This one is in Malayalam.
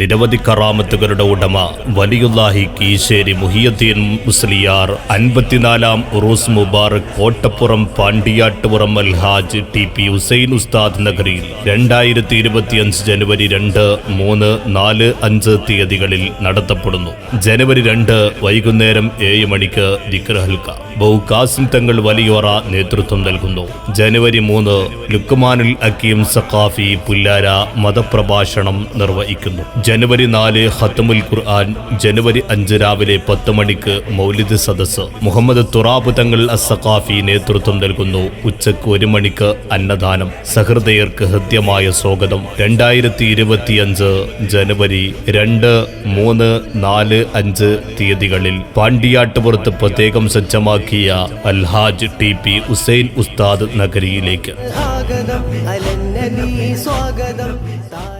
നിരവധി കറാമത്തുകളുടെ ഉടമ വലിയുല്ലാഹി കീശേരി മുഹിയദ്ദീൻ മുസ്ലിയാർ അൻപത്തിനാലാം ഉറൂസ് മുബാറക് കോട്ടപ്പുറം പാണ്ടിയാട്ടുപുറം അൽഹാജ് ടി പി ഹുസൈൻ ഉസ്താദ് നഗരിയിൽ രണ്ടായിരത്തി ഇരുപത്തിയഞ്ച് ജനുവരി രണ്ട് മൂന്ന് നാല് അഞ്ച് തീയതികളിൽ നടത്തപ്പെടുന്നു. ജനുവരി രണ്ട് വൈകുന്നേരം ഏഴ് മണിക്ക് ദിക്രഹൽക്ക ബൗകാസിം തങ്ങൾ വലിയോറ നേതൃത്വം നൽകുന്നു. ജനുവരി മൂന്ന് ലുക്കുമാനുൽ അക്കീം സഖാഫി പുല്ലാര മതപ്രഭാഷണം നിർവഹിക്കുന്നു. ജനുവരി നാല് ഹത്തമുൽ ഖുർആൻ ജനുവരി അഞ്ച് രാവിലെ പത്ത് മണിക്ക് മൗലിദ് സദസ് മുഹമ്മദ് തുറാബ് തങ്ങൾ അസഖാഫി നേതൃത്വം നൽകുന്നു. ഉച്ചയ്ക്ക് ഒരു മണിക്ക് അന്നദാനം. സഹൃദയർക്ക് ഹൃദ്യമായ സ്വാഗതം. രണ്ടായിരത്തി ഇരുപത്തിയഞ്ച് ജനുവരി രണ്ട് മൂന്ന് നാല് അഞ്ച് തീയതികളിൽ പാണ്ടിയാട്ടുപുറത്ത് പ്രത്യേകം സജ്ജമാക്കിയ അൽഹാജ് ടി പി ഹുസൈൻ ഉസ്താദ് നഗരിയിലേക്ക്. സ്വാഗതം. side.